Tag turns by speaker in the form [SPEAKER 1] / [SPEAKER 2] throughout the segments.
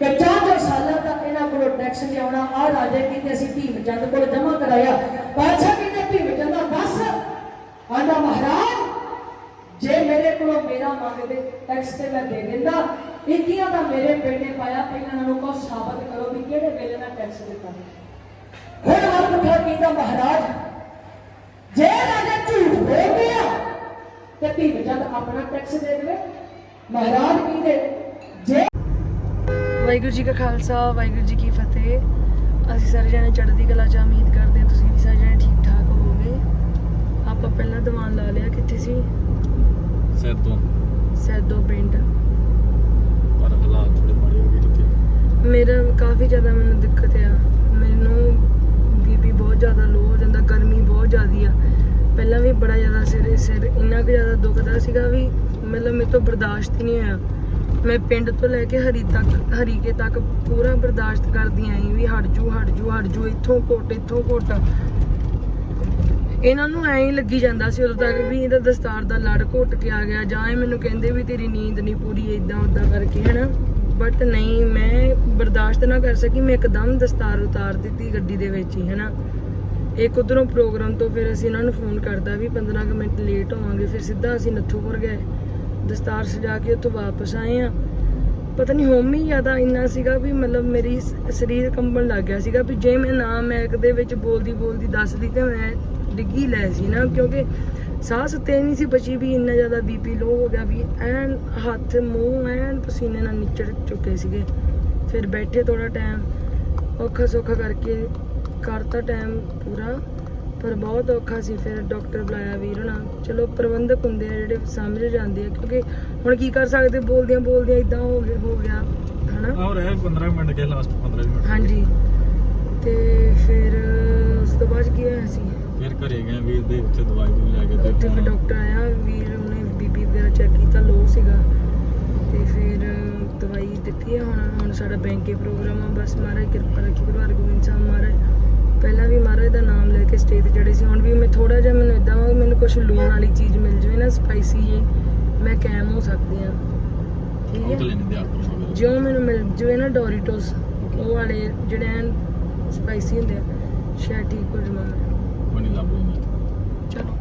[SPEAKER 1] ਕਿ ਚਾਰ ਸਾਲਾਂ ਤੱਕ ਇਹਨਾਂ ਕੋਲੋਂ ਟੈਕਸ ਲਿਆਉਣਾ ਆ ਰਾਜੇ ਕਹਿੰਦੇ ਅਸੀਂ ਭੀਮ ਚੰਦ ਕੋਲ ਜਮ੍ਹਾਂ ਕਰਾਇਆ। ਬਾਦਸ਼ਾਹ ਕਹਿੰਦੇ ਭੀਮ ਚੰਦ ਦਾ ਬਸ ਆਂਦਾ ਮਹਾਰਾਜ, ਜੇ ਮੇਰੇ ਕੋਲੋਂ ਮੇਰਾ ਮੰਗਦੇ, ਟੈਕਸ ਤੇ ਮੈਂ ਦੇ ਦਿੰਦਾ। ਇੱਕੀਆਂ ਦਾ ਮੇਰੇ ਪਿੰਡ ਪਾਇਆ, ਪਹਿਲਾਂ ਇਹਨਾਂ ਨੂੰ ਕਹੋ ਸਾਬਤ ਕਰੋ ਵੀ ਕਿਹੜੇ ਵੇਲੇ ਮੈਂ ਟੈਕਸ ਦਿੱਤਾ। ਹੁਣ ਹਰ ਮੁਖਾ ਕਹਿੰਦਾ ਮਹਾਰਾਜ, ਜੇ ਰਾਜਾ ਝੂਠ ਬੋਲ ਗਿਆ ਤੇ ਭੀਮ ਚੰਦ ਆਪਣਾ ਟੈਕਸ ਦੇ ਦੇਵੇ। ਮਹਾਰਾਜ ਕਹਿੰਦੇ, ਜੇ
[SPEAKER 2] ਵਾਹਿਗੁਰੂ ਜੀ ਕਾ ਖਾਲਸਾ ਵਾਹਿਗੁਰੂ ਜੀ ਕੀ ਫਤਿਹ। ਅਸੀਂ ਸਾਰੇ ਜਣੇ ਚੜ੍ਹਦੀ ਕਲਾ ਚ ਉਮੀਦ ਕਰਦੇ ਹਾਂ ਤੁਸੀਂ ਵੀ ਸਾਰੇ ਜਣੇ ਠੀਕ ਠਾਕ ਹੋਵੋਗੇ। ਆਪਾਂ ਪਹਿਲਾਂ ਦੀਵਾਨ ਲਾ ਲਿਆ ਕਿੱਥੇ ਸੀ?
[SPEAKER 3] ਤੋਂ
[SPEAKER 2] ਸੈਦੋ ਪਿੰਡ।
[SPEAKER 3] ਪਰ ਹਾਲਾਤ ਥੋੜੇ ਮਾੜੇ ਹੋ ਗਏ ਜਿੱਥੇ।
[SPEAKER 2] ਮੇਰਾ ਕਾਫੀ ਜ਼ਿਆਦਾ ਮੈਨੂੰ ਦਿੱਕਤ ਆ। ਮੈਨੂੰ ਬੀਪੀ ਬਹੁਤ ਜ਼ਿਆਦਾ ਲੋ ਹੋ ਜਾਂਦਾ ਗਰਮੀ ਬਹੁਤ ਜ਼ਿਆਦੀ ਆ। ਪਹਿਲਾਂ ਵੀ ਬੜਾ ਜ਼ਿਆਦਾ ਸਿਰ ਸਿਰ ਇੰਨਾ ਕੁ ਜ਼ਿਆਦਾ ਦੁਖਦਾ ਸੀਗਾ ਵੀ ਮਤਲਬ ਮੇਰੇ ਤੋਂ ਬਰਦਾਸ਼ਤ ਹੀ ਨਹੀਂ ਹੋਇਆ। ਮੈਂ ਪਿੰਡ ਤੋਂ ਲੈ ਕੇ ਹਰੀ ਤੱਕ, ਹਰੀਕੇ ਤੱਕ ਪੂਰਾ ਬਰਦਾਸ਼ਤ ਕਰਦੀ ਆਈ ਵੀ ਹਟ ਜੂ ਹਟ ਜੂ ਹਟ ਜੂ, ਇੱਥੋਂ ਘੁੱਟ ਇੱਥੋਂ ਘੁੱਟ। ਇਹਨਾਂ ਨੂੰ ਐਂ ਹੀ ਲੱਗੀ ਜਾਂਦਾ ਸੀ ਉਦੋਂ ਤੱਕ ਵੀ ਇਹਦਾ ਦਸਤਾਰ ਦਾ ਲੜ ਘੁੱਟ ਕੇ ਆ ਗਿਆ, ਜਾਂ ਇਹ ਮੈਨੂੰ ਕਹਿੰਦੇ ਵੀ ਤੇਰੀ ਨੀਂਦ ਨਹੀਂ ਪੂਰੀ ਇਦਾਂ ਉਦਾਂ ਕਰਕੇ, ਹਨਾ? ਬਟ ਨਹੀਂ, ਮੈਂ ਬਰਦਾਸ਼ਤ ਨਾ ਕਰ ਸਕੀ, ਮੈਂ ਇੱਕਦਮ ਦਸਤਾਰ ਉਤਾਰ ਦਿੱਤੀ ਗੱਡੀ ਦੇ ਵਿੱਚ ਹੀ, ਹਨਾ? ਇੱਕ ਉਧਰੋਂ ਪ੍ਰੋਗਰਾਮ ਤੋਂ ਫਿਰ ਅਸੀਂ ਇਹਨਾਂ ਨੂੰ ਫੋਨ ਕਰਦਾ ਵੀ 15 ਕੁ ਮਿੰਟ ਲੇਟ ਹੋਵਾਂਗੇ, ਫਿਰ ਸਿੱਧਾ ਅਸੀਂ ਨੱਥੂਪੁਰ ਗਏ। ਦਸਤਾਰ ਸਜਾ ਕੇ ਉੱਥੋਂ ਵਾਪਸ ਆਏ ਆ ਪਤਾ ਨਹੀਂ ਹੋਮ ਹੀ ਜ਼ਿਆਦਾ ਇੰਨਾ ਸੀਗਾ ਵੀ ਮਤਲਬ ਮੇਰੀ ਸ- ਸਰੀਰ ਕੰਬਣ ਲੱਗ ਗਿਆ ਸੀਗਾ ਵੀ ਜੇ ਮੈਂ ਨਾ ਮੈਕ ਦੇ ਵਿੱਚ ਬੋਲਦੀ ਬੋਲਦੀ ਦੱਸਦੀ ਤੇ ਮੈਂ ਡਿੱਗੀ ਲੈ ਸੀ ਨਾ, ਕਿਉਂਕਿ ਸਾਹ 'ਤੇ ਨਹੀਂ ਸੀ ਬਚੀ ਵੀ ਇੰਨਾ ਜ਼ਿਆਦਾ ਬੀਪੀ ਲੋ ਹੋ ਗਿਆ ਵੀ ਐਨ ਹੱਥ, ਮੂੰਹ ਐਨ ਪਸੀਨੇ ਨਾਲ ਨਿਚੜ ਚੁੱਕੇ ਸੀਗੇ। ਫਿਰ ਬੈਠੇ ਥੋੜਾ ਟਾਈਮ ਔਖਾ ਸੌਖਾ ਕਰਕੇ ਕਰਤਾ ਟਾਈਮ ਪੂਰਾ। ਪਰ ਬਹੁਤ ਔਖਾ ਸੀ ਫਿਰ ਡਾਕਟਰ ਬੁਲਾਇਆ ਵੀਰ ਹੋਣਾ। ਚਲੋ ਪ੍ਰਬੰਧਕ ਹੁੰਦੇ ਆ ਜਿਹੜੇ ਸਮਝ ਜਾਂਦੇ ਆ ਕਿਉਂਕਿ ਹੁਣ ਕੀ ਕਰ ਸਕਦੇ ਬੋਲਦਿਆਂ ਬੋਲਦਿਆਂ ਇਦਾਂ ਹੋ ਗਿਆ ਹੋ ਗਿਆ ਹਨਾ?
[SPEAKER 3] ਆਹ ਰਹਿ 15 ਮਿੰਟ ਕੇ ਲਾਸਟ 15 ਮਿੰਟ
[SPEAKER 2] ਹਾਂਜੀ। ਤੇ ਫਿਰ ਉਸ ਤੋਂ ਬਾਅਦ ਕੀ ਹੋਇਆ ਸੀ?
[SPEAKER 3] ਫਿਰ ਘਰੇ ਗਏ ਵੀਰ ਦੇ ਉੱਥੇ ਦਵਾਈ ਦੂਈ ਲੈ ਕੇ
[SPEAKER 2] ਉੱਥੇ
[SPEAKER 3] ਦਿੱਤੀ
[SPEAKER 2] ਫਿਰ ਡਾਕਟਰ ਆਇਆ ਵੀਰ ਉਹਨੇ ਬੀਪੀ ਵਗੈਰਾ ਚੈੱਕ ਕੀਤਾ ਲੋ ਸੀਗਾ। ਤੇ ਫਿਰ ਦਵਾਈ ਦਿੱਤੀ ਹੈ ਹੁਣ ਹੁਣ ਸਾਡਾ ਬੈਂਕੇ ਪ੍ਰੋਗਰਾਮ ਆ ਬਸ ਮਹਾਰਾਜ ਕਿਰਪਾ ਰੱਖੀ ਗੁਰੂ ਹਰਗੋਬਿੰਦ ਸਾਹਿਬ ਮਹਾਰਾਜ। ਪਹਿਲਾਂ ਵੀ ਮਹਾਰਾਜ ਦਾ ਨਾਮ ਲੈ ਕੇ ਸਟੇਜ ਤੇ ਚੜੇ ਸੀ ਹੁਣ ਵੀ ਮੈਂ ਥੋੜਾ ਜਿਹਾ ਮੈਨੂੰ ਇਦਾਂ ਵਾ ਮੈਨੂੰ ਕੁਝ ਲੂਣ ਵਾਲੀ ਚੀਜ਼ ਮਿਲ ਜਾਵੇ ਨਾ ਸਪਾਈਸੀ ਜੀ ਮੈਂ ਕੈਮ ਹੋ ਸਕਦੀ ਆ ਠੀਕ ਹੈ? ਜਿਉਂ ਮੈਨੂੰ ਮਿਲ ਜਵੇ ਨਾ ਡੋਰੀਟੋਸ ਉਹ ਵਾਲੇ ਜਿਹੜੇ ਐਨ ਸਪਾਈਸੀ ਹੁੰਦੇ ਆ ਸ਼ਾਇਦ ਠੀਕ ਹੋ ਜਾਵਾਂ ਮੈਂ
[SPEAKER 3] ਲੱਭ ਲਈ
[SPEAKER 2] ਚਲੋ।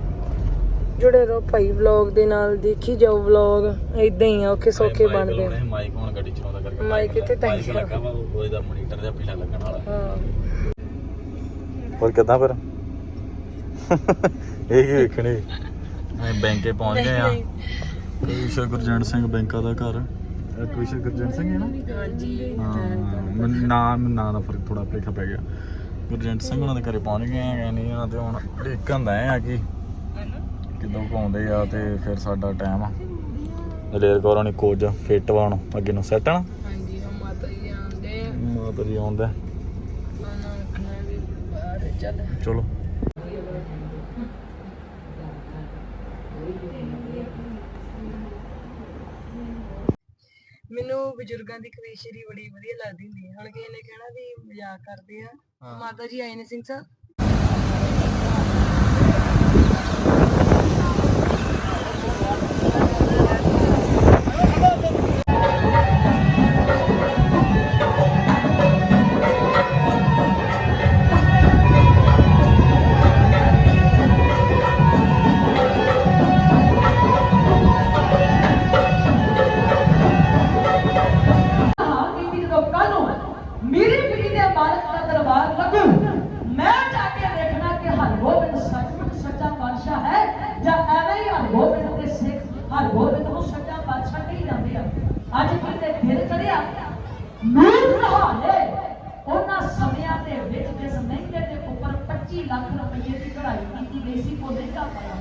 [SPEAKER 2] ਜੁੜੇ ਰਹੋ ਭਾਈ ਵਲੌਗ ਦੇ ਨਾਲ ਦੇਖੀ ਜਾਓ ਵਲੌਗ ਇਦਾਂ ਹੀ ਆ ਔਖੇ ਸੌਖੇ ਬਣਦੇ
[SPEAKER 3] ਮਾਈਕ ਹੁਣ ਗੱਡੀ ਚਲਾਉਂਦਾ ਕਰਕੇ
[SPEAKER 2] ਮਾਈਕ ਇੱਥੇ ਟੈਂਸ਼ਨ
[SPEAKER 3] ਲੱਗਾ ਵਾ ਉਹ ਇਹਦਾ ਮੋਨੀਟਰ ਜਿਹਾ ਪੀਲਾ ਲੱਗਣ ਵਾਲਾ।
[SPEAKER 2] ਹਾਂ।
[SPEAKER 3] ਹੋਰ ਕਿੱਦਾਂ ਫਿਰ? ਇਹ ਕੀ ਵੇਖਣੇ? ਮੈਂ ਬੈਂਕੇ ਪਹੁੰਚ ਗਏ ਆ। ਕੁਸ਼ਾ ਗੁਰਜੰਟ ਸਿੰਘ ਬੈਂਕਾ ਦਾ ਘਰ। ਇਹ ਕੁਸ਼ਾ ਗੁਰਜੰਟ ਸਿੰਘ ਹੈ ਨਾ?
[SPEAKER 2] ਹਾਂਜੀ
[SPEAKER 3] ਹਾਂ ਨਾਮ ਨਾਂ ਦਾ ਫ਼ਰਕ ਥੋੜਾ ਭੇਖਾ ਪੈ ਗਿਆ। ਗੁਰਜੰਟ ਸਿੰਘ ਉਹਨਾਂ ਦੇ ਘਰੇ ਪਹੁੰਚ ਗਏ ਆ ਨਹੀਂ ਉਹਨਾਂ ਤੇ ਹੁਣ ਢੇਕਣ ਦਾ ਆ ਕਿ ਕਿਦੋਂ ਕੁ ਆਉਂਦੇ ਆ ਤੇ ਫਿਰ ਸਾਡਾ ਟਾਈਮ ਆ। ਦਲੇਰ ਕੌਰ ਹੋਣੀ ਕੋਜ ਫਿੱਟ ਵਾਣ ਅੱਗੇ ਨੂੰ ਸੈੱਟ ਨਾ।
[SPEAKER 2] ਹਾਂਜੀ ਮਾਤਾ ਜੀ ਆਉਂਦੇ ਆ।
[SPEAKER 3] ਮਾਤਾ ਜੀ ਆਉਂਦਾ
[SPEAKER 2] ਚਲੋ। ਮੈਨੂੰ ਬਜ਼ੁਰਗਾਂ ਦੀ ਕਵੀਸ਼ਰੀ ਬੜੀ ਵਧੀਆ ਲੱਗਦੀ ਹੁੰਦੀ ਹੈ। ਹੁਣ ਕਿਸੇ ਨੇ ਕਹਿਣਾ ਵੀ ਮਜ਼ਾਕ ਕਰਦੇ ਆ। ਮਾਤਾ ਜੀ ਆਏ ਨੇ ਸਿੰਘ ਸਾਹਿਬ।
[SPEAKER 1] ਜਾਂਦੇ ਆ। ਅੱਜ ਕਿਤੇ ਦਿਲ ਕਰਿਆ ਨੂਰ ਰਹਾਲੇ ਉਹਨਾਂ ਸਮਿਆਂ ਦੇ ਵਿੱਚ ਜਿਸ ਮਹਿੰਗੇ ਦੇ ਉੱਪਰ 25 ਲੱਖ ਰੁਪਏ ਦੀ ਕਢਾਈ ਕੀਤੀ ਗਈ ਸੀ ਉਹ ਲਹਿੰਗਾ ਪਾਇਆ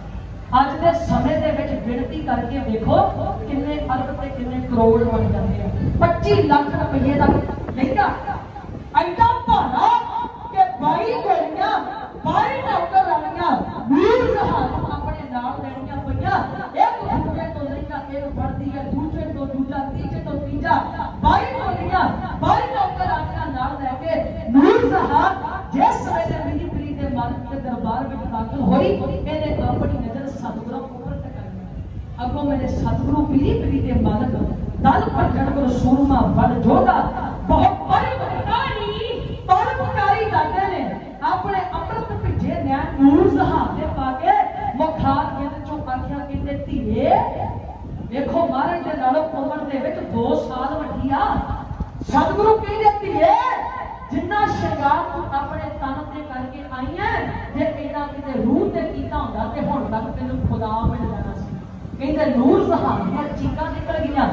[SPEAKER 1] ਅੱਜ ਦੇ ਸਮੇਂ ਦੇ ਵਿੱਚ ਗਿਣਤੀ ਕਰਕੇ ਵੇਖੋ ਕਿੰਨੇ ਅਰਬ ਤੇ ਕਿੰਨੇ ਕਰੋੜ ਬਣ ਜਾਂਦੇ ਆ। 25 ਲੱਖ ਰੁਪਏ ਦਾ ਲਹਿੰਗਾ ਐਡਾ ਭਾਰਾ ਕਿ ਬਾਈ ਗੋਲੀਆਂ ਬਾਈ ਨੌਕਰ ਰਾਣੀਆਂ ਵੀਰ ਜਹਾਨ ਆਪਣੇ ਨਾਲ ਲੈਣੀਆਂ ਪਈਆਂ ਇੱਕ ਦੂਜੇ ਤੋਂ ਲਹਿੰਗਾ ਇੱਕ ਫੜਦੀ ਹੈ ਦੂਜੇ ਤੋਂ ਦੂਜਾ ਤੀਜੇ ਤੋਂ ਤੀਜਾ ਬਾਈ ਗੋਲੀਆਂ ਬਾਈ ਨੌਕਰ ਰਾਣੀਆਂ ਨਾਲ ਲੈ ਕੇ ਨੂਰ ਜਹਾਨ ਜਿਸ ਵੇਲੇ ਮੇਰੀ ਪ੍ਰੀ ਦੇ ਮਾਲਕ ਦੇ ਦਰਬਾਰ ਵਿੱਚ ਦਾਖਲ ਹੋਈ ਇਹਨੇ ਆਪਣੀ ਨਜ਼ਰ ਸਤਿਗੁਰਾਂ ਉੱਪਰ ਟਿਕਾਈ ਅੱਗੋਂ ਮੇਰੇ ਸਤਿਗੁਰੂ ਪੀਰੀ ਪੀਰੀ ਦੇ ਮਾਲਕ, ਦਲ ਭੱਜਣ ਗੁਰ ਸੂਰਮਾ ਬਲ ਜੋਗਾ, ਬਹੁਤ ਪਰਮਕਾਰੀ ਪਰਮਕਾਰੀ ਜਾਂਦੇ ਨੇ। ਆਪਣੇ ਅੰਮ੍ਰਿਤ ਭਿੱਜੇ ਨਿਆਂ ਨੂਰ ਜ਼ਹਾਨ ਦੇ ਪਾ ਕੇ ਮੁਖਾਰ ਕਹਿੰਦੇ ਚੋਂ ਆਖਿਆ ਕਹਿੰਦੇ, ਧੀਏ, ਵੇਖੋ ਮਹਾਰਾਜ ਦੇ ਨਾਲੋਂ ਉਮਰ ਦੇ ਵਿੱਚ 2 ਸਾਲ ਵੱਡੀ ਆ ਸਤਿਗੁਰੂ ਕਹਿੰਦੇ, ਧੀਏ, ਜਿੰਨਾ ਸ਼ਿੰਗਾਰ ਤੂੰ ਆਪਣੇ ਤਨ ਤੇ ਕਰਕੇ ਆਈ ਹੈ, ਜੇ ਇਹਨਾਂ ਕਿਤੇ ਰੂਹ ਤੇ ਕੀਤਾ ਹੁੰਦਾ ਤੇ ਹੁਣ ਤੱਕ ਤੈਨੂੰ ਖੁਦਾ ਮਿਲ ਜਾਣਾ ਸੀ ਕਹਿੰਦੇ ਨੂਰ ਦੀਆਂ ਚੀਕਾਂ ਨਿਕਲ ਗਈਆਂ।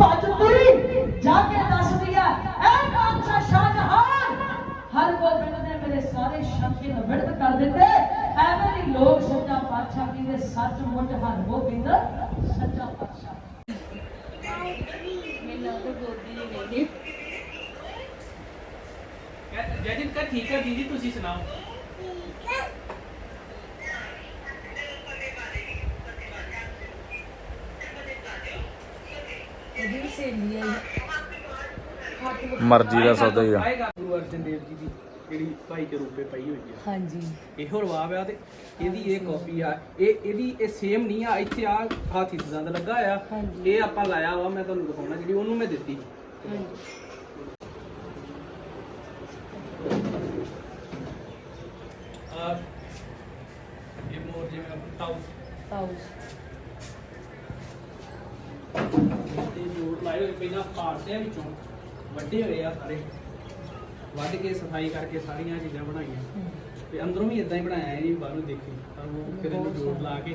[SPEAKER 1] ਭੱਜ ਤੁਰੀ ਜਾ ਕੇ ਦੱਸਦੀ ਆ ਐ ਬਾਦਸ਼ਾਹ ਸ਼ਾਹਜਹਾਨ ਹਰ ਗੋਬਿੰਦ ਨੇ ਮੇਰੇ ਸਾਰੇ ਸ਼ੰਕੇ ਨੂੰ ਵਿੜਤ ਕਰ ਦਿੱਤੇ ਐਵੇਂ ਹੀ ਲੋਕ ਸੱਚਾ ਪਾਤਸ਼ਾਹ ਕਹਿੰਦੇ ਸੱਚਮੁੱਚ ਹਰ ਗੋਬਿੰਦ ਸੱਚਾ ਪਾਤਸ਼ਾਹ।
[SPEAKER 4] ਜੈਜਿਨ ਕਾ ਠੀਕ ਹੈ ਦੀਦੀ ਤੁਸੀਂ ਸੁਣਾਓ?
[SPEAKER 2] ਇਹਦੀ ਸਹੇਲੀ ਹੈ
[SPEAKER 3] ਮਰਜ਼ੀ ਦਾ ਸੌਦਾ ਹੀ ਆ।
[SPEAKER 4] ਗੁਰੂ ਅਰਜਨ ਦੇਵ ਜੀ ਦੀ ਜਿਹੜੀ ਭਾਈ ਕੇ ਰੂਪੇ ਪਈ ਹੋਈ ਆ।
[SPEAKER 2] ਹਾਂਜੀ।
[SPEAKER 4] ਇਹੋ ਰਵਾਬ ਆ ਤੇ ਇਹਦੀ ਇਹ ਕਾਪੀ ਆ। ਇਹ ਇਹਦੀ ਇਹ ਸੇਮ ਨਹੀਂ ਆ ਇੱਥੇ ਆ ਹਾਥੀ ਦੰਦ ਲੱਗਾ ਆ। ਇਹ ਆਪਾਂ ਲਾਇਆ ਵਾ ਮੈਂ ਤੁਹਾਨੂੰ ਦਿਖਾਉਣਾ ਜਿਹੜੀ ਉਹਨੂੰ ਮੈਂ ਦਿੱਤੀ। ਆ ਇਹ ਮੋਰ ਜਿਵੇਂ ਆਪਾਂ ਤਾਊਸ
[SPEAKER 2] ਹਾਊਸ
[SPEAKER 4] ਤੇ ਜੋੜ ਲਾਏ ਹੋਏ ਪਹਿਲਾਂ ਪਾੜਦੇ ਆ ਵਿੱਚੋਂ ਵੱਡੇ ਹੋਏ ਆ ਸਾਰੇ। ਵੱਢ ਕੇ ਸਫ਼ਾਈ ਕਰਕੇ ਸਾਰੀਆਂ ਚੀਜ਼ਾਂ ਬਣਾਈਆਂ। ਤੇ ਅੰਦਰੋਂ ਵੀ ਇਦਾਂ ਹੀ ਬਣਾਇਆ ਇਹ ਨਹੀਂ ਬਾਹਰੋਂ ਦੇਖੀ। ਪਰ ਉਹ ਫਿਰ ਇਹਨੂੰ ਜੋੜ ਲਾ ਕੇ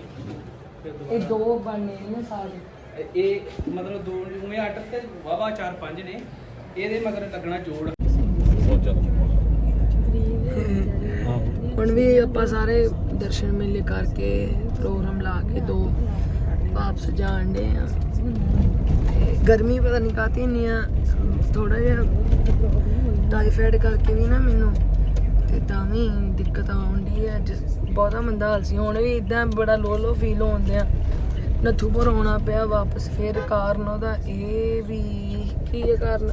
[SPEAKER 4] ਫਿਰ
[SPEAKER 2] ਇਹ
[SPEAKER 4] ਦੁਬਾਰਾ।
[SPEAKER 2] ਦੋ ਬਣਨੇ ਨੇ ਸਾਰੇ।
[SPEAKER 4] ਇਹ- ਇਹ ਮਤਲਬ ਦੋ ਉਵੇਂ ਅੱਟ ਤੇ ਵਾਵਾ ਚਾਰ ਪੰਜ ਨੇ। ਇਹਦੇ ਮਗਰ ਲੱਗਣਾ ਜੋੜ।
[SPEAKER 2] ਹੁਣ ਵੀ ਆਪਾਂ ਸਾਰੇ ਦਰਸ਼ਨ ਮੇਲੇ ਕਰਕੇ ਪ੍ਰੋਗਰਾਮ ਲਾ ਕੇ ਦੋ ਵਾਪਸ ਜਾਣ ਦੇ ਆ। ਤੇ ਗਰਮੀ ਪਤਾ ਨਹੀਂ ਕਾਤੀ ਨਹੀਂ ਆ ਥੋੜਾ ਜਿਹਾ ਟਾਈਫਾਇਡ ਕਰਕੇ ਵੀ ਨਾ ਮੈਨੂੰ, ਤੇ ਤਾਂ ਵੀ ਦਿੱਕਤ ਆਉਂਦੀ ਹੈ ਬਹੁਤਾ ਮੰਦਾ ਹਾਲ ਸੀ, ਹੁਣ ਵੀ ਇਦਾਂ ਬੜਾ ਲੋ ਲੋ ਫੀਲ ਹੁੰਦੇ ਆ ਨੱਥੂ ਪਰ ਆਉਣਾ ਪਿਆ ਵਾਪਸ ਫੇਰ ਕਾਰਨ ਉਹਦਾ ਇਹ ਵੀ ਕੀ ਹੈ ਕਾਰਨ?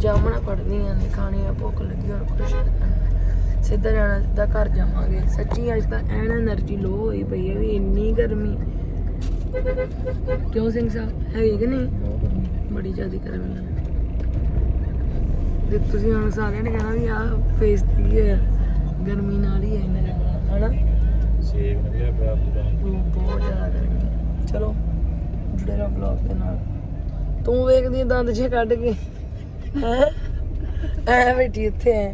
[SPEAKER 2] ਜਾਮਣਾ ਪੜਦੀਆਂ ਨੇ ਖਾਣੀਆਂ ਭੁੱਖ ਲੱਗੀ ਹੋਰ ਖੁਸ਼ ਸਿੱਧਾ ਜਾਣਾ ਸਿੱਧਾ ਘਰ ਜਾਵਾਂਗੇ। ਸੱਚੀ ਅੱਜ ਤਾਂ ਐਨ એનર્ਜੀ ਲੋ ਹੋਈ ਪਈ ਹੈ ਵੀ ਇੰਨੀ ਗਰਮੀ। ਕਿਉਂ ਸਿੰਘ ਸਾਹਿਬ? ਹੈ ਕਿ ਨਹੀਂ? ਬੜੀ ਜ਼ਿਆਦਾ ਗਰਮੀ ਹੈ। ਤੇ ਤੁਸੀਂ ਹੁਣ ਸਾਰਿਆਂ ਨੇ ਕਹਿਣਾ ਵੀ ਆਹ ਫੇਸ ਕੀ ਹੋਇਆ ਗਰਮੀ ਨਾਲ ਹੀ ਹੈ ਇਹਨਾਂ ਦਾ ਹਨਾ?
[SPEAKER 3] ਸੇਬ ਨਿਕਲਿਆ ਪਿਆ ਪੂਰਾ
[SPEAKER 2] ਬਹੁਤ ਜ਼ਿਆਦਾ ਗਰਮੀ ਹੈ। ਚਲੋ ਜੁੜੇ ਰਹੋ ਵਲੌਗ ਦੇ ਨਾਲ। ਤੂੰ ਵੇਖਦੀ ਆਂ ਦੰਦ ਜੇ ਕੱਢ ਕੇ। ਹੈ? ਐ ਬੈਠੀ ਇੱਥੇ ਐ।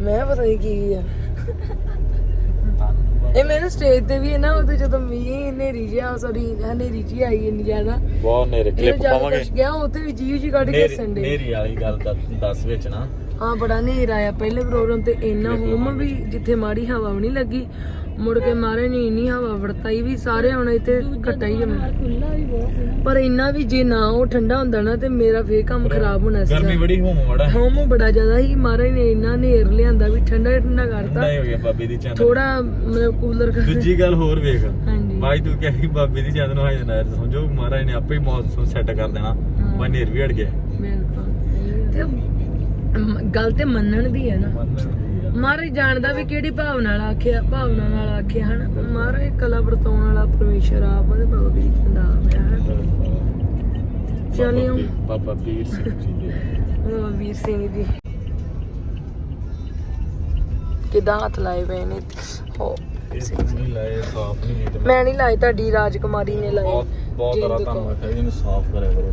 [SPEAKER 2] ਮੈਂ ਪਤਾ ਨਹੀਂ ਕੀ ਆ। ਇਹ ਮੈਨੂੰ ਸਟੇਜ ਤੇ ਵੀ ਹੈ ਨਾ ਉਹਦੇ ਜਦੋਂ ਮੀਂਹ ਹਨੇਰੀ ਜਿਹਾ ਸੌਰੀ ਹਨੇਰੀ ਜੀ ਆਈ ਇੰਨੀ ਜ਼ਿਆਦਾ।
[SPEAKER 3] ਬਹੁਤ ਨੇਰੇ ਕਲਿੱਪ ਪਾਵਾਂਗੇ?
[SPEAKER 2] ਗਿਆ ਉੱਥੇ ਵੀ ਜੀਵ ਜੀ ਕੱਢ ਕੇ
[SPEAKER 3] ਨੇਰੀ
[SPEAKER 2] ਸੰਡੇ
[SPEAKER 3] ਨੇਰੀ ਵਾਲੀ ਗੱਲ ਦਾ ਦੱਸ ਵਿੱਚ ਨਾ।
[SPEAKER 2] ਹਾਂ ਬੜਾ ਹਨੇਰ ਆਇਆ ਪਹਿਲੇ ਪ੍ਰੋਗਰਾਮ ਤੇ ਇੰਨਾ ਹੁਮ ਵੀ ਜਿੱਥੇ ਮਾੜੀ ਹਵਾ ਵੀ ਨਹੀਂ ਲੱਗੀ ਮੁੜ ਕੇ ਮਾਰੇ ਨਹੀਂ ਇੰਨੀ ਹਵਾ ਵਰਤਾਈ ਵੀ ਸਾਰੇ ਹੁਣ। ਇੱਥੇ ਘਟਾ ਹੀ ਜਮਾ ਪਰ ਇੰਨਾ ਵੀ ਜੇ ਨਾ ਉਹ ਠੰਡਾ ਹੁੰਦਾ ਨਾ ਤੇ ਮੇਰਾ ਫੇਰ ਕੰਮ ਖਰਾਬ ਹੋਣਾ
[SPEAKER 3] ਗਰਮੀ
[SPEAKER 2] ਸੀ
[SPEAKER 3] ਬੜੀ ਹੋਮ ਮੜਾ।
[SPEAKER 2] ਹੁਮ ਬੜਾ ਜ਼ਿਆਦਾ ਸੀ ਮਾਰੇ ਨੇ ਇੰਨਾ ਹਨੇਰ ਲਿਆਂਦਾ ਵੀ ਠੰਡਾ ਠੰਡਾ ਕਰਤਾ।
[SPEAKER 3] ਠੰਡਾ ਹੀ ਹੋ ਗਿਆ ਬਾਬੇ ਦੀ ਚੰਦ
[SPEAKER 2] ਥੋੜਾ ਮਤਲਬ ਕੂਲਰ ਕਰ।
[SPEAKER 3] ਦੂਜੀ ਗੱਲ ਹੋਰ ਵੇਖ।
[SPEAKER 2] ਹਾਂਜੀ।
[SPEAKER 3] ਬਾਈ ਤੂੰ ਕਿਹਾ ਬਾਬੇ ਦੀ ਚੰਦ ਨੂੰ ਹਾਜ਼ਰ ਨਾ ਸਮਝੋ ਮਹਾਰਾਜ ਨੇ ਆਪੇ ਹੀ ਮੌਸਮ ਸੈੱਟ ਕਰ ਦੇਣਾ।
[SPEAKER 2] ਹਾਂ।
[SPEAKER 3] ਮੈਂ ਨੇਰ ਵੀ ਹਟ ਗਿਆ।
[SPEAKER 2] ਬਿਲਕੁਲ। ਤੇ ਗੱਲ ਤੇ ਮੰਨਣ ਦੀ ਹੈ ਨਾ। ਮਹਾਰਾਜ ਜਾਣਦਾ ਵੀ ਕਿਹੜੀ ਭਾਵਨਾ ਨਾਲ ਆਖਿਆ ਭਾਵਨਾ ਨਾਲ ਆਖਿਆ ਹਨ? ਮਹਾਰਾਜ ਕਲਾ ਵਰਤਾਉਣ ਵਾਲਾ ਪਰਮੇਸ਼ਰ ਆਪ ਉਹਦੇ ਬਾਬਾ ਵੀ ਕਹਿੰਦਾ ਆਪ ਹੈ ਚਲਿਓ।
[SPEAKER 3] ਬਾਬਾ ਪੀਰ ਸਿੰਘ ਜੀ ਦੇ।
[SPEAKER 2] ਬਾਬਾ ਵੀਰ ਸਿੰਘ ਜੀ। ਕਿਦਾਂ ਹੱਥ ਲਾਏ ਪਏ ਨੇ? ਹੋ।
[SPEAKER 3] ਇਹ ਨਹੀਂ ਲਾਏ ਸਾਫ਼ ਨਹੀਂ ਕੀਤੇ।
[SPEAKER 2] ਮੈਂ ਨਹੀਂ ਲਾਏ ਤੁਹਾਡੀ ਰਾਜਕੁਮਾਰੀ ਨੇ ਲਾਏ।
[SPEAKER 3] ਬਹੁਤ ਬਹੁਤ। ਆਖਿਆ ਜੀ ਇਹਨੂੰ ਸਾਫ਼ ਕਰਿਆ ਕਰੋ।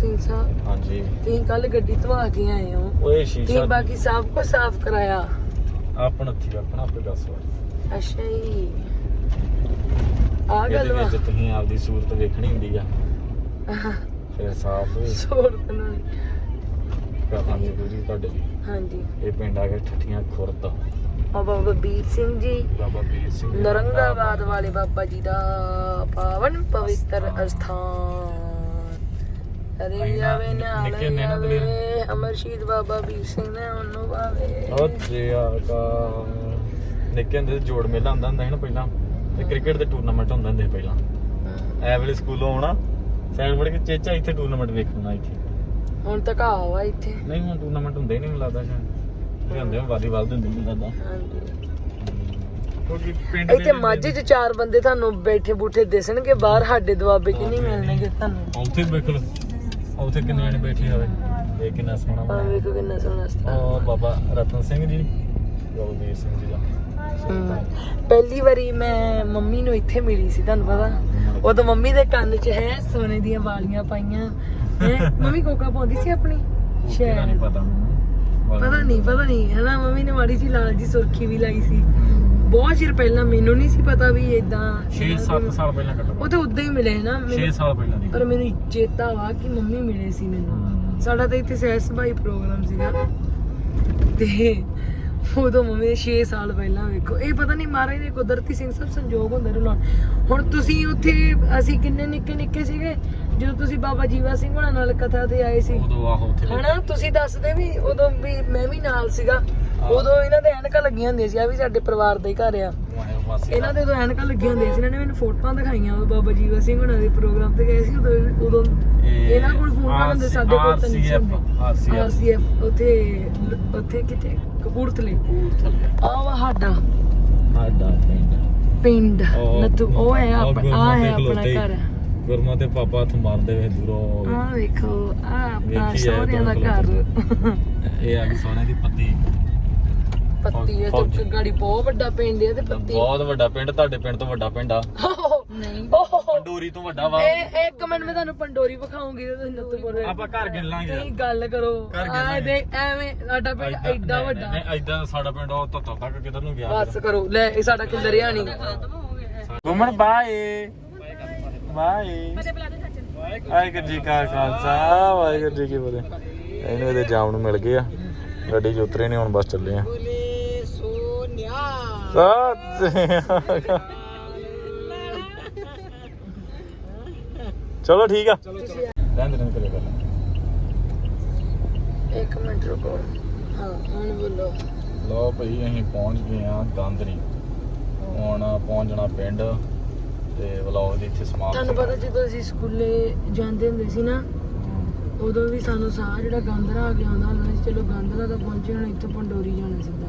[SPEAKER 2] ਸਿੰਘ ਸਾਹਿਬ
[SPEAKER 3] ਹਾਂਜੀ।
[SPEAKER 2] ਤੁਸੀਂ ਕੱਲ ਗੱਡੀ ਧਵਾ ਕੇ ਆਏ ਹੋ।
[SPEAKER 3] ਓਏ
[SPEAKER 2] ਤੁਸੀਂ
[SPEAKER 3] ਸ਼ੀਸ਼ਾ
[SPEAKER 2] ਬਾਕੀ ਸਭ ਕੁਝ ਸਾਫ਼ ਕਰਾਇਆ।
[SPEAKER 3] ਆਪਣਾ ਥੀ ਆਪਣਾ ਆਪੇ ਦੱਸ
[SPEAKER 2] ਅੱਛਾ ਜੀ। ਆ
[SPEAKER 3] ਇਹਦੇ
[SPEAKER 2] ਗੱਲ ਵਾ।
[SPEAKER 3] ਵਿੱਚ ਤੁਸੀਂ ਆਪਦੀ ਸੂਰਤ ਵੇਖਣੀ ਹੁੰਦੀ ਆ। ਫਿਰ ਸਾਫ਼
[SPEAKER 2] ਸੋਰਤ ਨਾਲ
[SPEAKER 3] ਕਰਾਂਗੇ ਪੂਰੀ ਤੁਹਾਡੇ ਲਈ।
[SPEAKER 2] ਹਾਂਜੀ।
[SPEAKER 3] ਇਹ ਪਿੰਡ ਆ ਗਿਆ ਠੱਠੀਆਂ ਖੁਰਦ।
[SPEAKER 2] ਆ ਬਾਬਾ ਵੀਰ ਸਿੰਘ ਜੀ।
[SPEAKER 3] ਬਾਬਾ ਸਿੰਘ ਜੀ।
[SPEAKER 2] ਨਰੰਗਾਬਾਦ ਵਾਲੇ ਬਾਬਾ ਜੀ ਦਾ ਪਾਵਨ ਪਵਿੱਤਰ ਅਸਥਾਨ। ਅਰੇ
[SPEAKER 3] ਇੰਨਾ
[SPEAKER 2] ਜਾਵੇ ਨਾਲ
[SPEAKER 3] ਨਿੱਕੇ ਨੇ ਨਾ
[SPEAKER 2] ਜਾਵੇ
[SPEAKER 3] ਦਲੇਰ।
[SPEAKER 2] ਅਮਰ ਸ਼ਹੀਦ ਬਾਬਾ ਵੀਰ ਸਿੰਘ ਨੇ ਉਹਨੂੰ ਪਾਵੇ
[SPEAKER 3] ਉਹ ਜਿਆ ਕਾ ਨਿੱਕੇ ਹੁੰਦੇ ਤੇ ਜੋੜ ਮੇਲਾ ਹੁੰਦਾ ਹੁੰਦਾ ਸੀ ਨਾ ਪਹਿਲਾਂ। ਤੇ ਕ੍ਰਿਕਟ ਦੇ ਟੂਰਨਾਮੈਂਟ ਹੁੰਦੇ ਹੁੰਦੇ ਸੀ ਪਹਿਲਾਂ। ਐ ਵੇਲੇ ਸਕੂਲੋਂ ਆਉਣਾ ਸਾਈਡ ਫੜ ਕੇ ਚੇਚਾ ਇੱਥੇ ਟੂਰਨਾਮੈਂਟ ਵੇਖਣਾ ਇੱਥੇ।
[SPEAKER 2] ਹੁਣ ਤੱਕ ਆਵਾ ਇੱਥੇ।
[SPEAKER 3] ਨਹੀਂ ਹੁਣ ਟੂਰਨਾਮੈਂਟ ਹੁੰਦੇ ਹੀ ਨਹੀਂ ਮੈਨੂੰ ਲੱਗਦਾ ਸ਼ਾਇਦ। ਇਹ ਹੁੰਦੇ ਆ ਵਾਲੀਬਾਲ ਦੇ ਹੁੰਦੇ ਮੈਨੂੰ ਲੱਗਦਾ।
[SPEAKER 2] ਹਾਂਜੀ।
[SPEAKER 3] ਕਿਉਂਕਿ ਪਿੰਡ
[SPEAKER 2] ਇੱਥੇ ਮਾਝੇ 'ਚ ਚਾਰ ਬੰਦੇ ਤੁਹਾਨੂੰ ਬੈਠੇ ਬੂਠੇ ਦਿਸਣਗੇ ਬਾਹਰ ਸਾਡੇ ਦੁਆਬੇ 'ਚ ਨਹੀਂ ਮਿਲਣਗੇ ਤੁਹਾਨੂੰ।
[SPEAKER 3] ਉੱਥੇ ਵੇਖ ਲਓ। ਉੱਥੇ ਕਿੰਨੇ ਜਣੇ ਬੈਠੇ ਹੋਵੇ ਇਹ ਕਿੰਨਾ ਸੋਹਣਾ
[SPEAKER 2] ਆ
[SPEAKER 3] ਬਣਾਇਆ
[SPEAKER 2] ਵੇਖੋ ਕਿੰਨਾ ਸੋਹਣਾ ਸਥਾਨ
[SPEAKER 3] ਉਹ ਬਾਬਾ ਰਤਨ ਸਿੰਘ ਜੀ। ਗੋਬੀਰ ਸਿੰਘ ਜੀ ਦਾ।
[SPEAKER 2] ਹਮ, ਪਹਿਲੀ ਵਾਰੀ ਮੈਂ ਮੰਮੀ ਨੂੰ ਇੱਥੇ ਮਿਲੀ ਸੀ ਤੁਹਾਨੂੰ ਪਤਾ। ਉਦੋਂ ਮੰਮੀ ਦੇ ਕੰਨ 'ਚ ਹੈ ਸੋਨੇ ਦੀਆਂ ਵਾਲੀਆਂ ਪਾਈਆਂ। ਹੈਂ? ਮੰਮੀ ਕੋਕਾ ਪਾਉਂਦੀ ਸੀ ਆਪਣੀ?
[SPEAKER 3] ਨਹੀਂ
[SPEAKER 2] ਸ਼ਾਇਦ।
[SPEAKER 3] ਪਤਾ। ਮੈਨੂੰ
[SPEAKER 2] ਪਤਾ ਨਹੀਂ ਪਤਾ ਨਹੀਂ। ਹਨਾ ਮੰਮੀ ਨੇ ਮਾੜੀ ਜੀ ਲਾਲ ਜੀ ਸੁਰਖੀ ਵੀ ਲਾਈ ਸੀ। ਬਹੁਤ ਚਿਰ ਪਹਿਲਾਂ ਮੈਨੂੰ ਨਹੀਂ ਸੀ ਪਤਾ ਵੀ ਇਦਾਂ
[SPEAKER 3] 6-7 ਸਾਲ ਪਹਿਲਾਂ ਘੱਟੋ
[SPEAKER 2] ਉਹ ਤਾਂ ਉਦਾਂ ਹੀ ਮਿਲੇ ਨਾ
[SPEAKER 3] 6
[SPEAKER 2] ਮੈਨੂੰ-
[SPEAKER 3] ਸਾਲ ਪਹਿਲਾਂ ਦੀ
[SPEAKER 2] ਪਰ ਮੈਨੂੰ ਚੇਤਾ ਵਾ ਕਿ ਮੰਮੀ ਮਿਲੇ ਸੀ ਮੈਨੂੰ। ਸਾਡਾ ਤਾਂ ਇੱਥੇ ਸਹਿਜ ਸਭਾਈ ਪ੍ਰੋਗਰਾਮ ਸੀਗਾ। ਤੇ ਉਦੋਂ ਮੰਮੀ ਦੇ 6 ਸਾਲ ਪਹਿਲਾਂ ਵੇਖੋ ਇਹ ਪਤਾ ਨਹੀਂ ਮਹਾਰਾਜ ਦੇ ਕੁਦਰਤੀ ਸਿੰਘ ਸਭ ਸੰਜੋਗ ਹੁੰਦੇ ਨੇ ਹੁਣ ਤੁਸੀਂ ਉੱਥੇ ਅਸੀਂ ਕਿੰਨੇ ਨਿੱਕੇ ਨਿੱਕੇ ਸੀਗੇ ਜਦੋਂ ਤੁਸੀਂ ਬਾਬਾ ਜੀਵਾ ਸਿੰਘ ਹੋਣਾ ਨਾਲ ਕਥਾ ਤੇ ਆਏ ਸੀ।
[SPEAKER 3] ਉਦੋਂ ਆਹ ਉੱਥੇ
[SPEAKER 2] ਹਨਾ ਤੁਸੀਂ ਦੱਸਦੇ ਵੀ ਉਦੋਂ ਵੀ ਮੈਂ ਵੀ ਨਾਲ ਸੀਗਾ। ਉਦੋਂ ਇਹਨਾਂ ਦੇ ਐਨਕਾਂ ਲੱਗੀਆਂ ਹੁੰਦੀਆਂ ਸੀ ਆ ਵੀ ਸਾਡੇ ਪਰਿਵਾਰ ਦਾ ਹੀ ਘਰ ਆ। ਇਹਨਾਂ ਦੇ ਉਦੋਂ ਐਨਕਾਂ ਲੱਗੀਆਂ ਹੁੰਦੀਆਂ ਸੀ ਇਹਨਾਂ ਨੇ ਮੈਨੂੰ ਫੋਟੋਆਂ ਦਿਖਾਈਆਂ ਉਹ ਬਾਬਾ ਜੀਵਾ ਸਿੰਘ ਹੋਣਾ ਦੇ ਪ੍ਰੋਗਰਾਮ ਤੇ ਗਏ ਸੀ ਉਦੋਂ ਉਦੋਂ
[SPEAKER 3] ਇਹ
[SPEAKER 2] ਇਹਨਾਂ ਕੋਲ ਫੋਨ ਹੁੰਦੇ ਸਾਡੇ ਕੋਲ ਤਾਂ ਨਹੀਂ ਸੀ ਆਰਸੀਐਫ ਉੱਥੇ ਉੱਥੇ ਕਿਤੇ ਕਪੂਰਥਲੇ।
[SPEAKER 3] ਕਪੂਰਥਲੇ।
[SPEAKER 2] ਆ ਵਾ ਸਾਡਾ।
[SPEAKER 3] ਸਾਡਾ ਪਿੰਡ।
[SPEAKER 2] ਪਿੰਡ।
[SPEAKER 3] ਉਹ-
[SPEAKER 2] ਨੱਥੂ ਉਹ ਹੈ
[SPEAKER 3] ਉਹ
[SPEAKER 2] ਆਪ- ਆ ਹੈ ਆਪਣਾ। ਘਰ।
[SPEAKER 3] ਗੁਰਮਾ ਤੇ ਪਾਪਾ ਹੱਥ ਮਾਰਦੇ ਵੇ ਦੂਰੋਂ
[SPEAKER 2] ਆ ਵੇਖੋ ਆ ਆਪਣਾ ਸਹੁਰਿਆਂ ਦਾ ਘਰ।
[SPEAKER 3] ਇਹ ਆ ਗਈ ਸੋਨੇ ਦੀ ਪੱਤੀ।
[SPEAKER 2] ਪੱਤੀ ਹੈ
[SPEAKER 3] ਫੌਜੀ।
[SPEAKER 2] ਤੇ ਗਾੜੀ ਬਹੁਤ ਵੱਡਾ ਪਿੰਡ ਹੈ ਤੇ ਪੱਤੀ
[SPEAKER 3] ਬਹੁਤ ਵੱਡਾ ਪਿੰਡ ਤੁਹਾਡੇ ਪਿੰਡ ਤੋਂ ਵੱਡਾ ਪਿੰਡ ਆ।
[SPEAKER 2] ਨਹੀਂ।
[SPEAKER 3] ਪੰਡੋਰੀ ਤੋਂ ਵੱਡਾ ਵਾ।
[SPEAKER 2] ਇਹ ਇੱਕ ਮਿੰਟ ਮੈਂ ਤੁਹਾਨੂੰ ਪੰਡੋਰੀ ਵਿਖਾਉਂਗੀ ਤੇ ਤੁਸੀਂ ਨੱਤੂਪੁਰ
[SPEAKER 3] ਆਪਾਂ ਘਰ ਗਿਣ ਲਾਂਗੇ
[SPEAKER 2] ਤੁਸੀਂ ਗੱਲ ਕਰੋ।
[SPEAKER 3] ਘਰ
[SPEAKER 2] ਆ।
[SPEAKER 3] ਗਿਣਾਂਗੇ।
[SPEAKER 2] ਦੇ ਐਵੇਂ ਸਾਡਾ ਪਿੰਡ ਐਡਾ ਵੱਡਾ।
[SPEAKER 3] ਨਹੀਂ ਐਦਾਂ ਸਾਡਾ ਪਿੰਡ ਉਹ ਤੱਤੋਂ ਤੱਕ ਕਿਧਰ ਨੂੰ ਗਿਆ
[SPEAKER 2] ਬਸ ਕਰੋ। ਲੈ ਇਹ ਸਾਡਾ ਕਿੰਦਰਿਆ ਨਹੀਂ।
[SPEAKER 3] ਗੁਮਨ ਬਾਏ। ਬਾਏ। ਵਾਹਿਗੁਰੂ ਜੀ ਕਾ ਖਾਲਸਾ ਵਾਹਿਗੁਰੂ ਜੀ ਕੀ ਫਤਿਹ। ਇਹਨੂੰ ਇਹਦੇ ਜਾਮ ਨੂੰ ਮਿਲ ਗਏ ਆ। ਗੱਡੀ 'ਚ ਉਤਰੇ ਨਹੀਂ ਹੁਣ ਬਸ ਚੱਲੇ ਆ। ਸਤਿ। ਚਲੋ ਠੀਕ ਆ। ਰਹਿਣ ਦੇ ਰਹਿਣ ਕਰੇ ਗੱਲ
[SPEAKER 2] ਇੱਕ ਮਿੰਟ ਰੁਕੋ। ਹਾਂ ਹੁਣ ਬੋਲੋ।
[SPEAKER 3] ਲਓ ਭਈ ਅਸੀਂ ਪਹੁੰਚ ਗਏ ਆ ਗਾਂਧਰੀ। ਹੁਣ ਪਹੁੰਚਣਾ ਪਿੰਡ ਤੇ ਵਲੌਗ ਦੀ ਇੱਥੇ ਸਮਾਪਤ।
[SPEAKER 2] ਤੁਹਾਨੂੰ ਪਤਾ ਜਦੋਂ ਅਸੀਂ ਸਕੂਲੇ ਜਾਂਦੇ ਹੁੰਦੇ ਸੀ ਨਾ ਉਦੋਂ ਵੀ ਸਾਨੂੰ ਸਾਹ ਜਿਹੜਾ ਗਾਂਧਰਾ ਆ ਗਿਆ ਹੁੰਦਾ ਹੁੰਦਾ ਸੀ ਚਲੋ ਗਾਂਧਰਾ ਤਾਂ ਪਹੁੰਚੇ ਹੁਣ ਇੱਥੋਂ ਪੰਡੋਰੀ ਜਾਣਾ ਸਿੱਧਾ।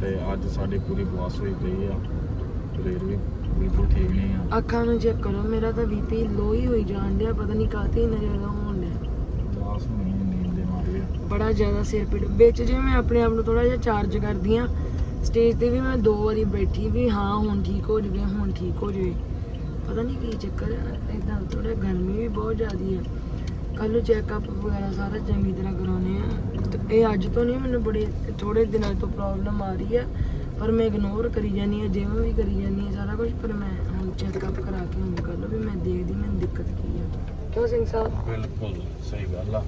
[SPEAKER 3] ਤੇ ਅੱਜ ਸਾਡੀ ਪੂਰੀ ਬਵਾਸ ਹੋਈ ਪਈ ਆ। ਸਰੀਰ ਵੀ ਬਿਲਕੁਲ ਠੀਕ ਨਹੀਂ ਆ।
[SPEAKER 2] ਅੱਖਾਂ ਨੂੰ ਚੈੱਕ ਕਰੋ ਮੇਰਾ ਤਾਂ ਬੀਪੀ ਲੋ ਹੀ ਹੋਈ ਜਾਣ ਡਿਆ ਪਤਾ ਨਹੀਂ ਕਾਹਤੇ ਇੰਨਾ ਜ਼ਿਆਦਾ ਹੋਣ ਡਿਆ।
[SPEAKER 3] ਬਵਾਸ ਹੋਣੀ ਨੀਂਦ ਦੇ ਮਾਰੇ ਆ।
[SPEAKER 2] ਬੜਾ ਜ਼ਿਆਦਾ ਸਿਰ ਪੀੜ ਵਿੱਚ ਜਿਵੇਂ ਮੈਂ ਆਪਣੇ ਆਪ ਨੂੰ ਥੋੜਾ ਜਿਹਾ ਚਾਰਜ ਕਰਦੀ ਆ ਸਟੇਜ ਤੇ ਵੀ ਮੈਂ ਦੋ ਵਾਰੀ ਬੈਠੀ ਵੀ ਹਾਂ ਹੁਣ ਠੀਕ ਹੋ ਜਵੇ ਹੁਣ ਠੀਕ ਹੋ ਜਵੇ। ਪਤਾ ਨਹੀਂ ਕੀ ਚੱਕਰ ਹੈ ਇਦਾਂ ਥੋੜਾ ਗਰਮੀ ਵੀ ਬਹੁਤ ਜ਼ਿਆਦੀ ਹੈ ਕੱਲ ਨੂੰ ਚੈੱਕਅਪ ਵਗੈਰਾ ਸਾਰਾ ਚੰਗੀ ਤਰ੍ਹਾਂ ਕਰਾਉਣੇ ਆ। ਤੇ ਇਹ ਅੱਜ ਤੋਂ ਨਹੀਂ ਮੈਨੂੰ ਬੜੇ ਥੋੜੇ ਦਿਨਾਂ ਤੋਂ ਪ੍ਰੋਬਲਮ ਆ ਰਹੀ ਹੈ ਪਰ ਮੈਂ ਇਗਨੋਰ ਕਰੀ ਜਾਨੀ ਆ ਜਿਵੇਂ ਵੀ ਕਰੀ ਜਾਨੀ ਆ ਸਾਰਾ ਕੁਝ ਪਰ ਮੈਂ ਹੁਣ ਚੈੱਕਅਪ ਕਰਾ ਕੇ ਹੁਣ ਕੱਲ ਵੀ ਮੈਂ ਦੇਖਦੀ ਮੈਨੂੰ ਦਿੱਕਤ ਕੀ ਆ। ਕਿਉਂ ਸਿੰਘ ਸਾਹਿਬ?
[SPEAKER 3] ਬਿਲਕੁਲ ਸਹੀ ਗੱਲ ਆ।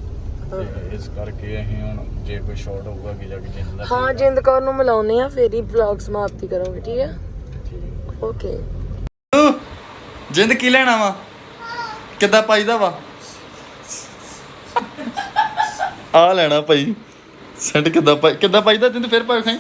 [SPEAKER 3] ਤੇ ਇਸ ਕਰਕੇ ਅਸੀਂ ਹੁਣ ਜੇ ਕੋਈ ਸ਼ਾਰਟ ਹੋਊਗਾ ਕਿ ਜਾ ਕੇ ਜਿੰਦ ਦਾ
[SPEAKER 2] ਹਾਂ ਜਿੰਦ ਕੌਰ ਨੂੰ ਮਿਲਾਉਨੇ ਆ ਫੇਰ ਹੀ ਵਲੌਗ ਸਮਾਪਤੀ ਕਰੋਗੇ ਠੀਕ ਹੈ। ਓਕੇ
[SPEAKER 5] ਜਿੰਦ ਕੀ ਲੈਣਾ ਵਾ? ਕਿੱਦਾਂ ਪਾਈਦਾ ਵਾ? ਆ ਲੈਣਾ ਭਾਈ। ਸੈਂਟ ਕਿੱਦਾਂ ਪਾਈ ਕਿੱਦਾਂ ਪਾਈਦਾ ਜਿੰਦ ਫਿਰ ਪਾ ਖਾਈ